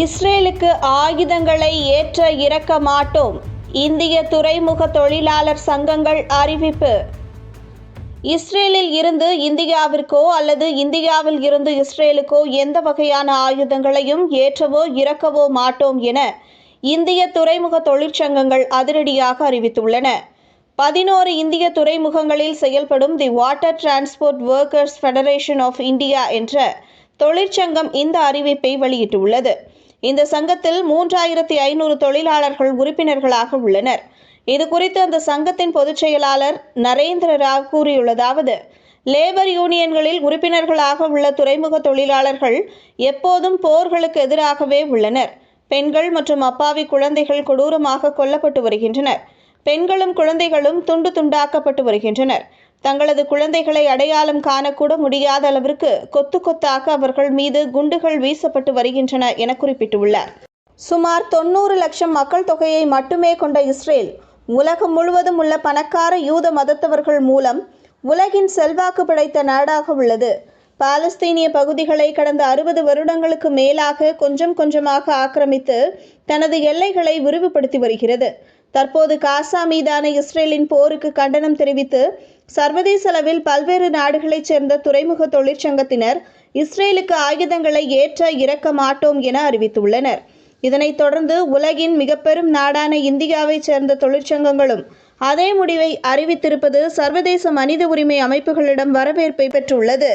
இஸ்ரேலுக்கு ஆயுதங்களை ஏற்ற இறக்க மாட்டோம் இந்திய துறைமுக தொழிலாளர் சங்கங்கள் அறிவிப்பு. இஸ்ரேலில் இருந்து இந்தியாவிற்கோ அல்லது இந்தியாவில் இருந்து இஸ்ரேலுக்கோ எந்த வகையான ஆயுதங்களையும் ஏற்றவோ இறக்கவோ மாட்டோம் என இந்திய துறைமுக தொழிற்சங்கங்கள் அதிரடியாக அறிவித்துள்ளன. பதினோரு இந்திய துறைமுகங்களில் செயல்படும் the water transport workers federation of India என்ற தொழிற்சங்கம் இந்த அறிவிப்பை வெளியிட்டுள்ளது. இந்த சங்கத்தில் மூன்றாயிரத்தி ஐநூறு தொழிலாளர்கள் உறுப்பினர்களாக உள்ளனர். இது குறித்து அந்த சங்கத்தின் பொதுச் செயலாளர் நரேந்திர ராவ் கூறியுள்ளதாவது லேபர் யூனியன்களில் உறுப்பினர்களாக உள்ள துறைமுக தொழிலாளர்கள் எப்போதும் போர்களுக்கு எதிராகவே உள்ளனர். பெண்கள் மற்றும் அப்பாவி குழந்தைகள் கொடூரமாக கொல்லப்பட்டு வருகின்றனர். பெண்களும் குழந்தைகளும் துண்டு துண்டாக்கப்பட்டு வருகின்றனர். தங்களது குழந்தைகளை அடையாளம் காணக்கூட முடியாத அளவிற்கு கொத்து கொத்தாக அவர்கள் மீது குண்டுகள் வீசப்பட்டு வருகின்றன என குறிப்பிட்டுள்ளார். சுமார் தொண்ணூறு லட்சம் மக்கள் தொகையை மட்டுமே கொண்ட இஸ்ரேல் உலகம் முழுவதும் உள்ள பணக்கார யூத மதத்தவர்கள் மூலம் உலகின் செல்வாக்கு படைத்த நாடாக உள்ளது. பாலஸ்தீனிய பகுதிகளை கடந்த அறுபது வருடங்களுக்கு மேலாக கொஞ்சம் கொஞ்சமாக ஆக்கிரமித்து தனது எல்லைகளை விரிவுபடுத்தி வருகிறது. தற்போது காசா மீதான இஸ்ரேலின் போருக்கு கண்டனம் தெரிவித்து சர்வதேச அளவில் பல்வேறு நாடுகளைச் சேர்ந்த துறைமுக தொழிற்சங்கத்தினர் இஸ்ரேலுக்கு ஆயுதங்களை ஏற்ற இறக்க மாட்டோம் என அறிவித்துள்ளனர். இதனைத் தொடர்ந்து உலகின் மிக பெரும் நாடான இந்தியாவைச் சேர்ந்த தொழிற்சங்கங்களும் அதே முடிவை அறிவித்திருப்பது சர்வதேச மனித உரிமை அமைப்புகளிடம் வரவேற்பை பெற்றுள்ளது.